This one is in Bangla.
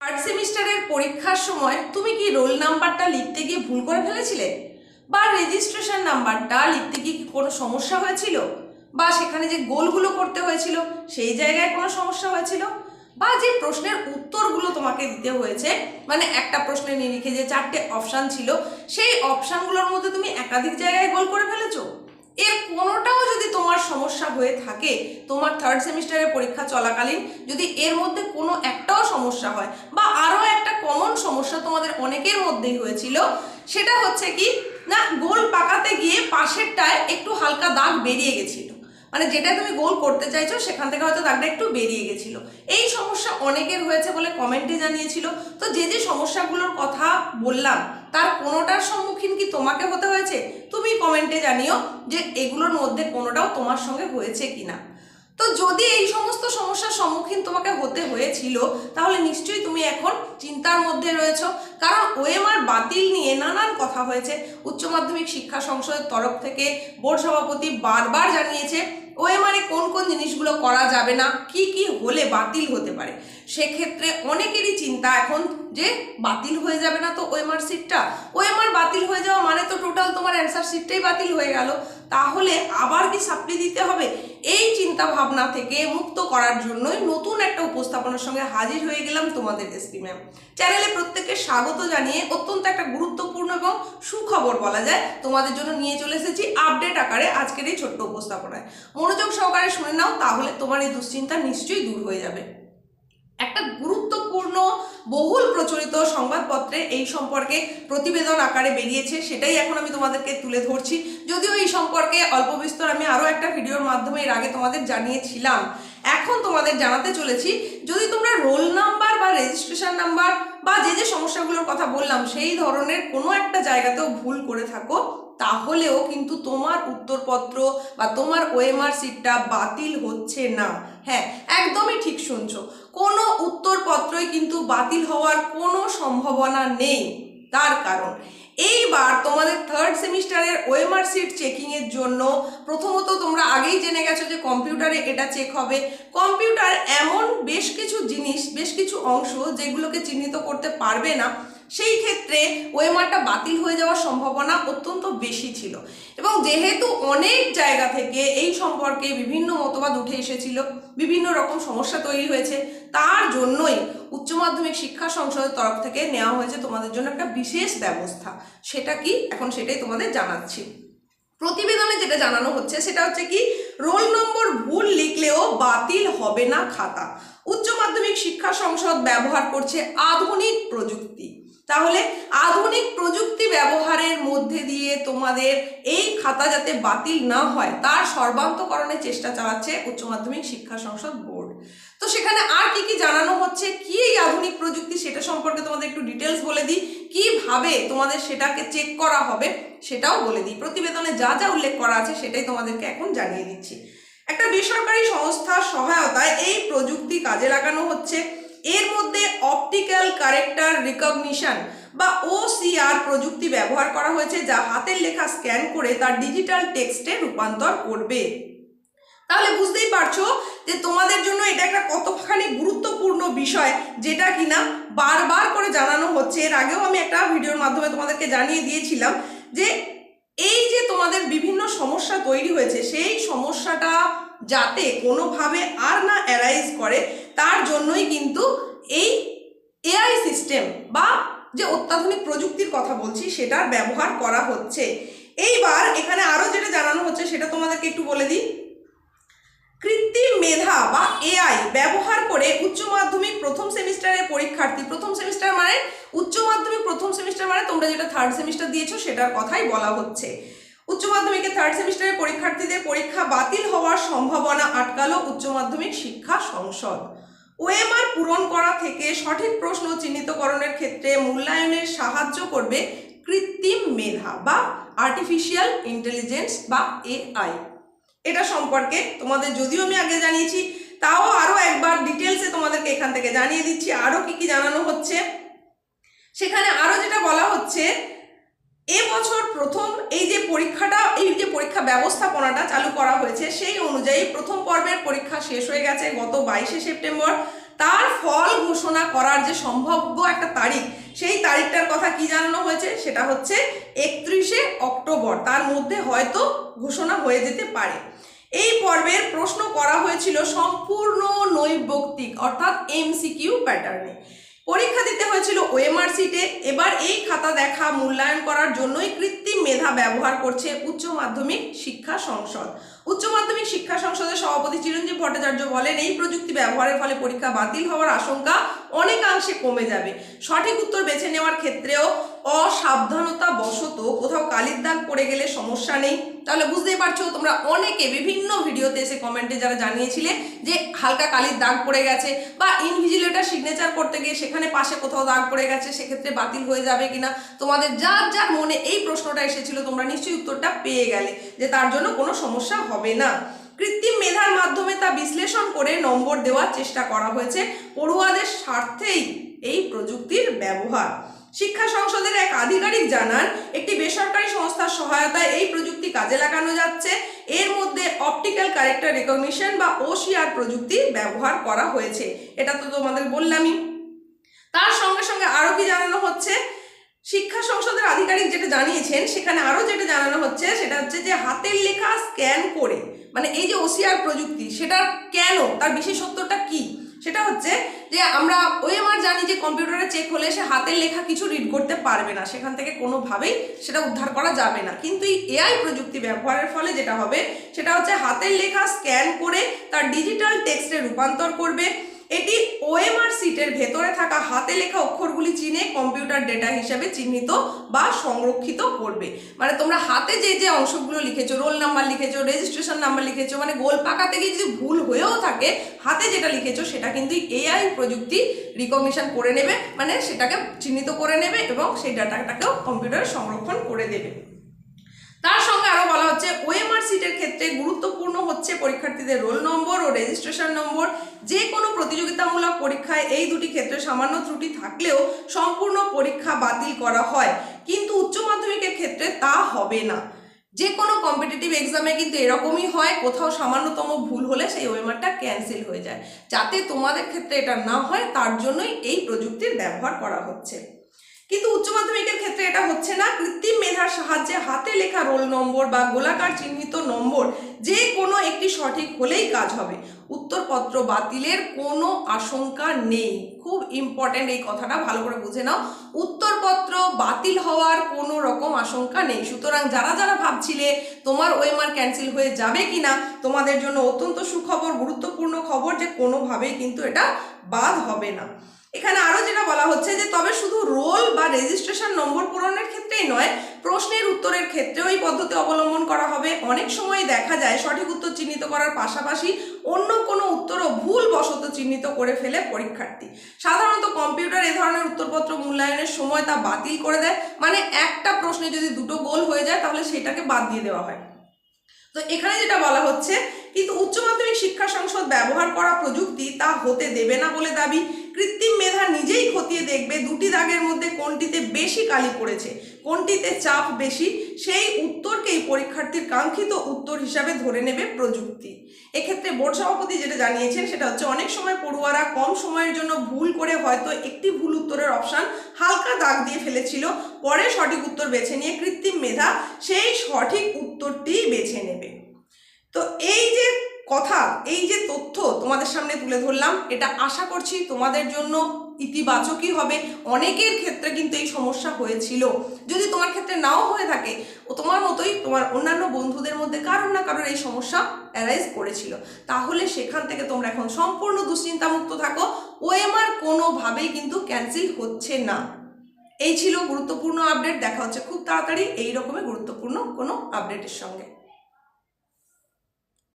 থার্ড সেমিস্টারের পরীক্ষার সময় তুমি কি রোল নাম্বারটা লিখতে গিয়ে ভুল করে ফেলেছিলে? বা রেজিস্ট্রেশন নাম্বারটা লিখতে গিয়ে কি কোনো সমস্যা হয়েছিল? বা সেখানে যে গোলগুলো করতে হয়েছিল, সেই জায়গায় কোনো সমস্যা হয়েছিল? বা যে প্রশ্নের উত্তরগুলো তোমাকে দিতে হয়েছে মানে একটা প্রশ্নে নিরিখে যে চারটে অপশান ছিল, সেই অপশানগুলোর মধ্যে তুমি একাধিক জায়গায় গোল করে ফেলেছো? এর কোনোটাও যদি তোমার সমস্যা হয়ে থাকে, তোমার থার্ড সেমিস্টারের পরীক্ষা চলাকালীন যদি এর মধ্যে কোনো একটাও সমস্যা হয় বা আরও একটা কমন সমস্যা তোমাদের অনেকের মধ্যেই হয়েছিল, সেটা হচ্ছে কি, না, গোল পাকাতে গিয়ে পাশেরটায় একটু হালকা দাগ বেরিয়ে গেছিল। মানে যেটা তুমি গোল করতে চাইছো, সেখান থেকে হয়তো দাগটা একটু বেরিয়ে গেছিল। এই সমস্যা অনেকের হয়েছে বলে কমেন্টে জানিয়েছিল। তো যে যে সমস্যাগুলোর কথা বললাম, তার কোনোটার সম্মুখীন কি তোমাকে হতে হয়েছে? তুমি কমেন্টে জানিও যে এগুলোর মধ্যে কোনোটাও তোমার সঙ্গে হয়েছে কিনা। তো যদি এই সমস্ত সমস্যার সম্মুখীন তোমাকে হতে হয়েছিল, তাহলে নিশ্চয়ই তুমি এখন চিন্তার মধ্যে রয়েছো। কারণ ওএমআর বাতিল নিয়ে নানান কথা হয়েছে। উচ্চ মাধ্যমিক শিক্ষা সংসদের তরফ থেকে বোর্ড সভাপতি বারবার জানিয়েছে, ওএমআরে কোন কোন জিনিসগুলো করা যাবে না, কি কি হলে বাতিল হতে পারে। সেক্ষেত্রে অনেকেরই চিন্তা এখন যে বাতিল হয়ে যাবে না তো ওএমআর সিটটা। ওএমআর বাতিল হয়ে যাওয়া মানে তো টোটাল তোমার অ্যান্সার সিটটাই বাতিল হয়ে গেল। তাহলে আবার কি সাপ্লি দিতে হবে? এই চিন্তা ভাবনা থেকে মুক্ত করার জন্যই নতুন একটা উপস্থাপনার সঙ্গে হাজির হয়ে গেলাম তোমাদের এসপি ম্যাম। চ্যানেলে প্রত্যেককে স্বাগত জানিয়ে অত্যন্ত একটা গুরুত্বপূর্ণ এবং সুখবর বলা যায়, তোমাদের জন্য নিয়ে চলে এসেছি আপডেট আকারে আজকের এই ছোট্ট উপস্থাপনায়। মনোযোগ সহকারে শুনে নাও, তাহলে তোমার এই দুশ্চিন্তা নিশ্চয়ই দূর হয়ে যাবে। একটা গুরুত্বপূর্ণ বহুল প্রচলিত সংবাদপত্রে এই সম্পর্কে প্রতিবেদন আকারে বেরিয়েছে, সেটাই এখন আমি তোমাদেরকে তুলে ধরছি। যদিও এই সম্পর্কে অল্প বিস্তর আমি আরও একটা ভিডিওর মাধ্যমে এর আগে তোমাদের জানিয়েছিলাম। এখন তোমাদের জানাতে চলেছি, যদি তোমরা রোল নাম্বার বা রেজিস্ট্রেশন নাম্বার বা যে যে সমস্যাগুলোর কথা বললাম, সেই ধরনের কোনো একটা জায়গাতেও ভুল করে থাকো তাহলেও কিন্তু তোমার উত্তরপত্র বা তোমার ওএমআর সিটটা বাতিল হচ্ছে না। হ্যাঁ একদমই ঠিক শুনছো। কোনো উত্তরপত্রই কিন্তু বাতিল হওয়ার কোনো সম্ভাবনা নেই। তার কারণ, এইবার তোমাদের থার্ড সেমিস্টারের ওএমআর সিট চেকিংয়ের জন্য প্রথমত তোমরা আগেই জেনে গেছো যে কম্পিউটারে এটা চেক হবে। কম্পিউটার এমন বেশ কিছু জিনিস, বেশ কিছু অংশ যেগুলোকে চিহ্নিত করতে পারবে না সেই ক্ষেত্রে ওয়েমারটা বাতিল হয়ে যাওয়ার সম্ভাবনা অত্যন্ত বেশি ছিল। এবং যেহেতু অনেক জায়গা থেকে এই সম্পর্কে বিভিন্ন মতবাদ উঠে এসেছিল, বিভিন্ন রকম সমস্যা তৈরি হয়েছে, তার জন্যই উচ্চ মাধ্যমিক শিক্ষা সংসদের তরফ থেকে নেওয়া হয়েছে তোমাদের জন্য একটা বিশেষ ব্যবস্থা। সেটা কি? এখন সেটাই তোমাদের জানাচ্ছি। প্রতিবেদনে যেটা জানানো হচ্ছে, সেটা হচ্ছে কি, রোল নম্বর ভুল লিখলেও বাতিল হবে না খাতা। উচ্চ মাধ্যমিক শিক্ষা সংসদ ব্যবহার করছে আধুনিক প্রযুক্তি। তাহলে আধুনিক প্রযুক্তি ব্যবহারের মধ্যে দিয়ে তোমাদের এই খাতা যাতে বাতিল না হয়, তার সর্বান্তকরণের চেষ্টা চালাচ্ছে উচ্চ মাধ্যমিক শিক্ষা সংসদ বোর্ড। তো সেখানে আর কি কি জানানো হচ্ছে, কি এই আধুনিক প্রযুক্তি সেটা সম্পর্কে তোমাদের একটু ডিটেলস বলে দিই, কীভাবে তোমাদের সেটাকে চেক করা হবে সেটাও বলে দিই। প্রতিবেদনে যা যা উল্লেখ করা আছে সেটাই তোমাদেরকে এখন জানিয়ে দিচ্ছি। একটা বেসরকারি সংস্থার সহায়তায় এই প্রযুক্তি কাজে লাগানো হচ্ছে। এর মধ্যে অপটিক্যাল কারেক্টার রিকগনিশন বা ওসিআর প্রযুক্তি ব্যবহার করা হয়েছে, যা হাতের লেখা স্ক্যান করে তার ডিজিটাল টেক্সটে রূপান্তর করবে। তাহলে বুঝতেই পারছ যে তোমাদের জন্য এটা একটা কতখানি গুরুত্বপূর্ণ বিষয়, যেটা কিনা বারবার করে জানানো হচ্ছে। এর আগেও আমি একটা ভিডিওর মাধ্যমে তোমাদেরকে জানিয়ে দিয়েছিলাম যে এই যে তোমাদের বিভিন্ন সমস্যা তৈরি হয়েছে, সেই সমস্যাটা যাতে কোনোভাবে আর না অ্যারাইজ করে, তার জন্যই কিন্তু এই এআই সিস্টেম বা যে অত্যাধুনিক প্রযুক্তির কথা বলছি, সেটার ব্যবহার করা হচ্ছে। এইবার এখানে আরও যেটা জানানো হচ্ছে, সেটা তোমাদেরকে একটু বলে দিই। কৃত্রিম মেধা বা এআই ব্যবহার করে উচ্চ মাধ্যমিক প্রথম সেমিস্টারের পরীক্ষার্থী, প্রথম সেমিস্টার মানে উচ্চ মাধ্যমিক প্রথম সেমিস্টার মানে তোমরা যেটা থার্ড সেমিস্টার দিয়েছ, সেটার কথাই বলা হচ্ছে। উচ্চ মাধ্যমিকের থার্ড সেমিস্টারের পরীক্ষার্থীদের পরীক্ষা বাতিল হওয়ার সম্ভাবনা আটকালো উচ্চ মাধ্যমিক শিক্ষা সংসদ। ওএমআর পূরণ করা থেকে সঠিক প্রশ্ন চিহ্নিতকরণের ক্ষেত্রে মূল্যায়নের সাহায্য করবে কৃত্রিম মেধা বা আর্টিফিশিয়াল ইন্টেলিজেন্স বা এআই। এটা সম্পর্কে তোমাদের যদিও আমি আগে জানিয়েছি, তাও আরও একবার ডিটেলসে তোমাদেরকে এখান থেকে জানিয়ে দিচ্ছি আরও কি কি জানানো হচ্ছে। সেখানে আরও যেটা বলা হচ্ছে এবছর প্রথম এই যে পরীক্ষাটা, এই যে পরীক্ষা ব্যবস্থাপনাটা চালু করা হয়েছে, সেই অনুযায়ী প্রথম পর্বের পরীক্ষা শেষ হয়ে গেছে গত বাইশে সেপ্টেম্বর। তার ফল ঘোষণা করার যে সম্ভাব্য একটা তারিখ, সেই তারিখটার কথা কি জানানো হয়েছে? সেটা হচ্ছে একত্রিশে অক্টোবর। তার মধ্যে হয়তো ঘোষণা হয়ে যেতে পারে। এই পর্বের প্রশ্ন করা হয়েছিল সম্পূর্ণ নৈবক্তিক, অর্থাৎ এমসিকিউ প্যাটার্নে পরীক্ষা দিতে হয়েছিল ওএমআর সিটে এবার এই খাতা দেখা মূল্যায়ন করার জন্যই কৃত্রিম মেধা ব্যবহার করছে উচ্চ মাধ্যমিক শিক্ষা সংসদ। উচ্চ মাধ্যমিক শিক্ষা সংসদের সভাপতি চিরঞ্জীব ভট্টাচার্য বলেন, এই প্রযুক্তি ব্যবহারের ফলে পরীক্ষা বাতিল হওয়ার আশঙ্কা অনেকাংশে কমে যাবে। সঠিক উত্তর বেছে নেওয়ার ক্ষেত্রেও অসাবধানতা বশত কোথাও কালির দাগ পড়ে গেলে সমস্যা নেই। তাহলে বুঝতেই পারছ, তোমরা অনেকে বিভিন্ন ভিডিওতে এসে কমেন্টে যারা জানিয়েছিলে যে হালকা কালির দাগ পড়ে গেছে বা ইনভিজিলেটার সিগনেচার করতে গিয়ে সেখানে পাশে কোথাও দাগ পড়ে গেছে, সেক্ষেত্রে বাতিল হয়ে যাবে কিনা? তোমাদের যার যার মনে এই প্রশ্নটা এসেছিল, তোমরা নিশ্চয়ই উত্তরটা পেয়ে গেলে যে তার জন্য কোনো সমস্যা হবে না। কৃত্রিম মেধার মাধ্যমে তা বিশ্লেষণ করে নম্বর দেওয়ার চেষ্টা করা হয়েছে। পড়ুয়াদের স্বার্থেই এই প্রযুক্তির ব্যবহার। শিক্ষা সংসদের এক আধিকারিক জানান, একটি বেসরকারি সংস্থার সহায়তায় এই প্রযুক্তি কাজে লাগানো যাচ্ছে। এর মধ্যে অপটিক্যাল ক্যারেক্টার রেকগনিশন বা ওসিআর প্রযুক্তি ব্যবহার করা হয়েছে। এটা তো তোমাদের বললামই। তার সঙ্গে সঙ্গে আরও কি জানানো হচ্ছে? শিক্ষা সংসদের আধিকারিক যেটা জানিয়েছেন, সেখানে আরও যেটা জানানো হচ্ছে, সেটা হচ্ছে যে হাতের লেখা স্ক্যান করে মানে এই যে ওসিআর প্রযুক্তি সেটা কেন? তার বিশেষত্বটা কি? সেটা হচ্ছে যে আমরা ওই আমার জানি যে কম্পিউটারে চেক হলে সে হাতের লেখা কিছু রিড করতে পারবে না, সেখান থেকে কোনোভাবেই সেটা উদ্ধার করা যাবে না। কিন্তু এই এআই প্রযুক্তি ব্যবহারের ফলে যেটা হবে সেটা হচ্ছে হাতের লেখা স্ক্যান করে তার ডিজিটাল টেক্সটে রূপান্তর করবে এটি ওএমআর সিটের ভেতরে থাকা হাতে লেখা অক্ষরগুলি চিনে কম্পিউটার ডেটা হিসেবে চিহ্নিত বা সংরক্ষিত করবে। মানে তোমরা হাতে যে যে অংশগুলো লিখেছো, রোল নাম্বার লিখেছো, রেজিস্ট্রেশন নাম্বার লিখেছো মানে গোল পাকা থেকে যদি ভুল হয়েও থাকে, হাতে যেটা লিখেছো সেটা কিন্তু এআই প্রযুক্তি রিকগনিশন করে নেবে মানে সেটাকে চিহ্নিত করে নেবে এবং সেই ডাটাটাকেও কম্পিউটারে সংরক্ষণ করে দেবে। তার সঙ্গে আরও বলা হচ্ছে ওএমআর সিটের ক্ষেত্রে গুরুত্বপূর্ণ হচ্ছে পরীক্ষার্থীদের রোল নম্বর ও রেজিস্ট্রেশন নম্বর। যে কোনো প্রতিযোগিতামূলক পরীক্ষায় এই দুটি ক্ষেত্রে সামান্য ত্রুটি থাকলেও সম্পূর্ণ পরীক্ষা বাতিল করা হয়। কিন্তু উচ্চ মাধ্যমিকের ক্ষেত্রে তা হবে না। যে কোনো কম্পিটিটিভ এক্সামে কিন্তু এরকমই হয়, কোথাও সামান্যতম ভুল হলে সেই ওয়েমারটা ক্যান্সেল হয়ে যায়। যাতে তোমাদের ক্ষেত্রে এটা না হয়, তার জন্যই এই প্রযুক্তির ব্যবহার করা হচ্ছে। কিন্তু উচ্চ মাধ্যমিকের ক্ষেত্রে এটা হচ্ছে না। কৃত্রিম মেধার সাহায্যে হাতে লেখা রোল নম্বর বা গোলাকার চিহ্নিত নম্বর যে কোনো একটি সঠিক হলেই কাজ হবে। উত্তরপত্র বাতিলের কোনো আশঙ্কা নেই। খুব ইম্পর্ট্যান্ট এই কথাটা, ভালো করে বুঝে নাও। উত্তরপত্র বাতিল হওয়ার কোনো রকম আশঙ্কা নেই। সুতরাং যারা যারা ভাবছিলে তোমার ওয়েমার ক্যান্সেল হয়ে যাবে কিনা, তোমাদের জন্য অত্যন্ত সুখবর, গুরুত্বপূর্ণ খবর যে কোনোভাবেই কিন্তু এটা বাদ হবে না। এখানে আরও যেটা বলা হচ্ছে যে, তবে শুধু রোল বা রেজিস্ট্রেশন নম্বর পূরণের ক্ষেত্রেই নয়, প্রশ্নের উত্তরের ক্ষেত্রেও এই পদ্ধতি অবলম্বন করা হবে। অনেক সময় দেখা যায় সঠিক উত্তর চিহ্নিত করার পাশাপাশি অন্য কোনো উত্তরও ভুলবশত চিহ্নিত করে ফেলে পরীক্ষার্থী। সাধারণত কম্পিউটার এ ধরনের উত্তরপত্র মূল্যায়নের সময় তা বাতিল করে দেয়। মানে একটা প্রশ্নে যদি দুটো গোল হয়ে যায়, তাহলে সেটাকে বাদ দিয়ে দেওয়া হয়। তো এখানে যেটা বলা হচ্ছে, কিন্তু উচ্চ মাধ্যমিক শিক্ষা সংসদ ব্যবহার করা প্রযুক্তি তা হতে দেবে না বলে দাবি। কৃত্রিম মেধা নিজেই খতিয়ে দেখবে দুটি দাগের মধ্যে কোনটিতে বেশি কালি পড়েছে, কোনটিতে চাপ বেশি, সেই উত্তরকেই পরীক্ষার্থীর কাঙ্ক্ষিত উত্তর হিসাবে ধরে নেবে প্রযুক্তি। এক্ষেত্রে বোর্ড সভাপতি যেটা জানিয়েছেন, সেটা হচ্ছে অনেক সময় পড়ুয়ারা কম সময়ের জন্য ভুল করে হয়তো একটি ভুল উত্তরের অপশান হালকা দাগ দিয়ে ফেলেছিল, পরে সঠিক উত্তর বেছে নিয়ে কৃত্রিম মেধা সেই সঠিক উত্তরটিই বেছে নেবে। তো এই যে কথা, এই যে তথ্য তোমাদের সামনে তুলে ধরলাম, এটা আশা করছি তোমাদের জন্য ইতিবাচকই হবে। অনেকের ক্ষেত্রে কিন্তু এই সমস্যা হয়েছিল। যদি তোমার ক্ষেত্রে নাও হয়ে থাকে, ও তোমার মতোই তোমার অন্যান্য বন্ধুদের মধ্যে কারোর না কারোর এই সমস্যা অ্যারাইজ করেছিল। তাহলে সেখান থেকে তোমরা এখন সম্পূর্ণ দুশ্চিন্তামুক্ত থাকো। ওএমআর কোনোভাবেই কিন্তু ক্যান্সেল হচ্ছে না। এই ছিল গুরুত্বপূর্ণ আপডেট দেখা হচ্ছে খুব তাড়াতাড়ি। এই রকমের গুরুত্বপূর্ণ কোনো আপডেটের সঙ্গে।